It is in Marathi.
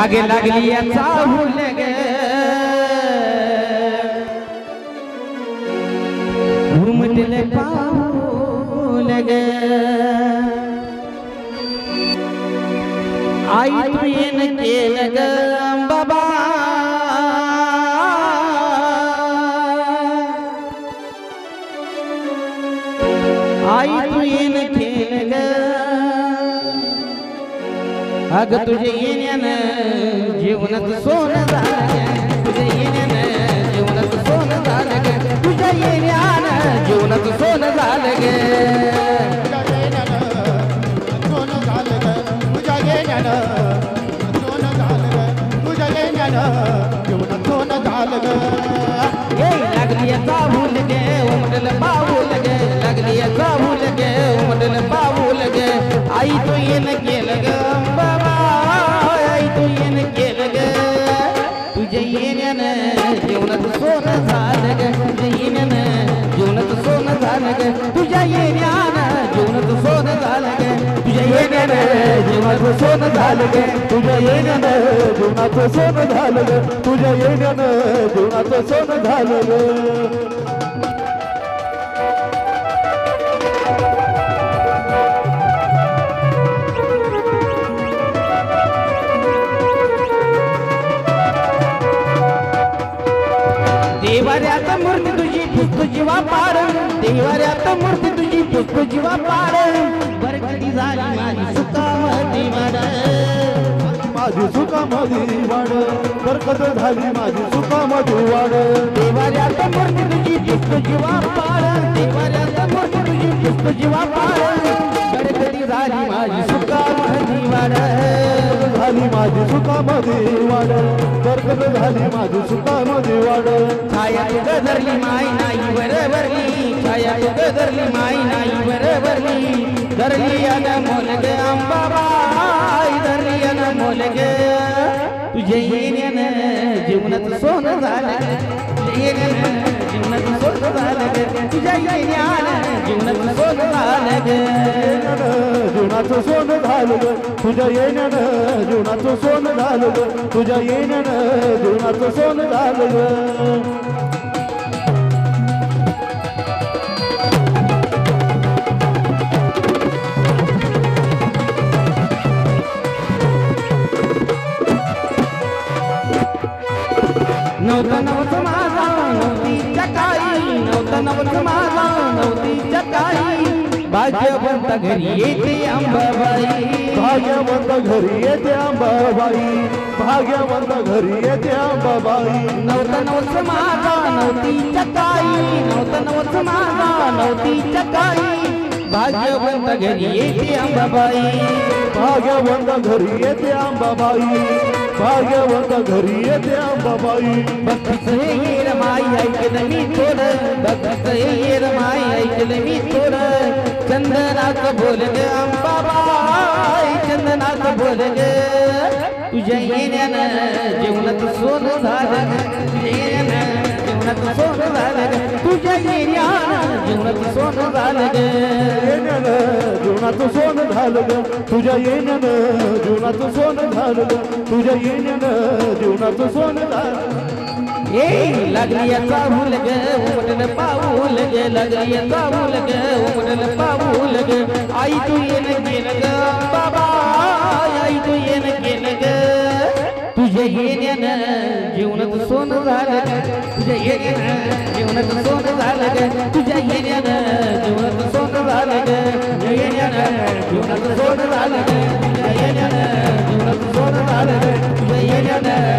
आगे लागली याचा हुल ग. घुमटले पाऊल ग. आई तू येन केलं ग बाबा. आई तू अग तुझे येण्यानं जीवनात सोनं झालं. तुझे येण्यानं जीवनात सोनं झालं ग. तुझ्या येण्यानं जीवनात सोनं झालं गे. तुझ्या येण्यानं जीवनात सोनं झालं ग तुझ्या येण्यानं जीवनात सोनं झालं ग तुझ्या येण्यानं जीवनात सोनं झालं ग तुझ्या येण्यानं जीवनात सोनं झालं ग तुझ्या येण्यानं जीवनाचं सोनं झालं ग तुझ्या येण्यानं जीवनाचं सोनं झालं ग देवाऱ्यात मूर्ती तुझी पुस्त जीवा पार देवाऱ्यात मूर्ती तुझी पुस्त जीवा पार बरकटी झाली माझी सुकामती वाड. माझी सुखामध्ये वाढ बरकत झाली माझी सुखामध्ये वाढ देवाऱ्यात मूर्ती तुझी पुस्त जीवा पार देवाऱ्यात मूर्ती तुझी पुस्त जीवा पार बरकटी झाली माझी सुकामती वाड. झाली माझी सुखामध्ये वाढ. कर्कट झाली माझी सुखामध्ये वाढ. छाया तुग धरली माई नाही बरबरली छाया धरली माय नाही बरबरली धरली अन मोलग अंबाबाई. धरली अन मोलग तुझे येण्यानं जीवनात सोनं झालं जीवनात सोनं झालं तुझ्या येण्यानं जीवनात सोनं झालं जीवनाचं सोनं झालं तुझ्या येण्यानं जीवनाचं सोनं झालं तुझ्या येण्यानं जीवनाचं सोनं झालं ग नव्हतं नवत माझा नव्हतीच्या काळी. नव्हतं नवत माझा नव्हतीच्या काळी. भाग्यवंत घरी येते अंबाबाई भाग्यवंत घरी येते अंबाबाई भाग्यवंत घरी येते अंबाबाई नवत माझा नव्हतीच्या काळी नव्हतं नवत माझा नव्हतीच्या काळी भाग्यवंत घरी येते अंबाबाई भाग्यवंत घरी येते अंबाबाई भाग्यवंत घरी येते अंबाबाई भक्तीचं हे येर माई ऐकलं मी थोडं. भक्तीचं हे येर माई ऐकलं मी थोडं. चंदनाचं बोल ग अंबाबाई चंदनाचं बोल ग तुझ्या येण्यानं जेवणात सोनं झालं ग. तुझ्या येण्यानं जीवनात सोनं झालं. तुझ्या येण्यानं जेवणात सोनं झालं ग. येण्यानं जीवनाचं सोनं झालं ग. तुझ्या येण्यानं जीवनाचं सोनं झालं तुझ्या येण्यानं जीवनाचं सोनं झालं. लगलिया काबूल गे उमटल पाबूल गे लगलिया काबूल गे उमटल पाबूल गे आई तू ये न गिनग बाबा आई तू ये न गिनग तुझे येण्यानं जीवनात सोनं झालं तुझ्या येण्यानं जीवनात सोनं झालं ग तुझ्या येण्यानं जीवनात सोनं झालं ग येण्यानं जीवनात सोनं झालं ग येण्यानं जीवनात सोनं झालं ग येण्यानं